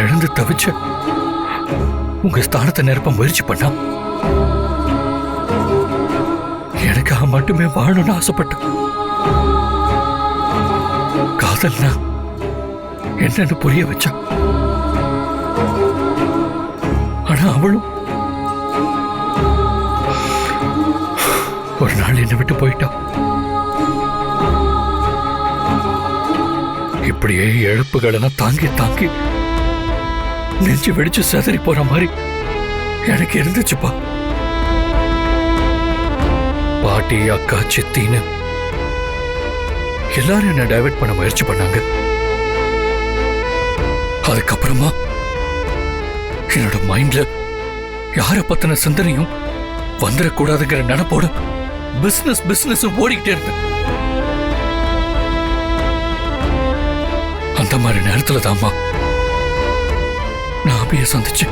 இழந்து தவிச்ச உங்க ஸ்தானத்தை நிரப்ப முயற்சி பண்ணா எனக்காக மட்டுமே வாழணும்னு ஆசைப்பட்டேன். காதல்னா என்னன்னு புரிய வச்சா. ஆனா அவளும் ஒரு நாள் என்னை விட்டு போயிட்டா. இப்படியே இழப்புகளெல்லாம் தாங்கி தாங்கி நெஞ்சு வெடிச்சு சதறி போற மாதிரி எனக்கு இருந்துச்சுப்பா. பாட்டி அக்கா சித்தின்னு எல்லாரும் என்ன டைவர்ட் பண்ண முயற்சி பண்ணாங்க. அதுக்கப்புறமா என்னோட மைண்ட்ல யார பத்தின சிந்தனையும் வந்துடக்கூடாதுங்கிற நினைப்போட பிசினஸ் பிசினஸ் ஓடிக்கிட்டே இருந்தேன். அந்த மாதிரி நேரத்துல தாம்மா 毕业上的去